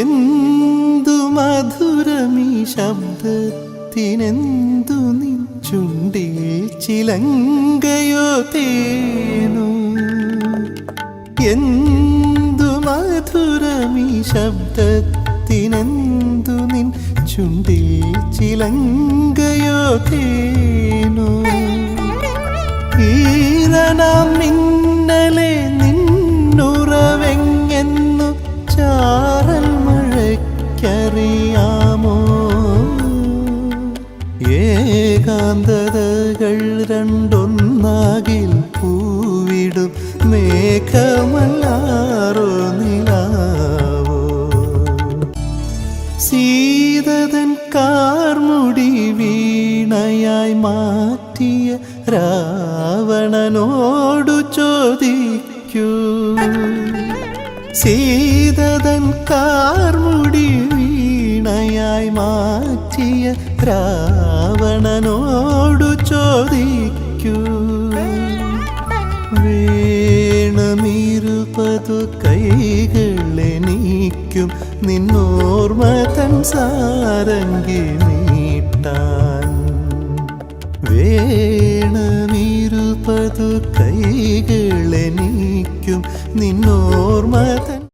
എന്തു മധുരമീ ശബ്ദത്തിനെന്തു നിൻ ചുണ്ടിൽ ചിലങ്കയോ തേനോ? എന്തു മധുരമീ ശബ്ദത്തിനെന്തു നിൻ ചുണ്ടിൽ ചിലങ്കയോ തേനോ? ഈരനാം ഏകാന്തതകൾ രണ്ടൊന്നാകിൽ പൂവിടും മേഘമല്ലാറോ നിലാവോ? സീതതൻ കാർമുടി വീണയായി മാറ്റിയ രാവണനോടു ചോദിക്കൂ. സീതതൻ കാർമുടി മാറ്റിയ രാവണനോടു ചോദിക്കൂ. വേണമിരുപതു കൈകളെനിക്കും നിന്നോർമ്മ തൻ സാരംഗി നീട്ടാൻ. വേണമിരുപതു കൈകളെനിക്കും നിന്നോർമ്മ തൻ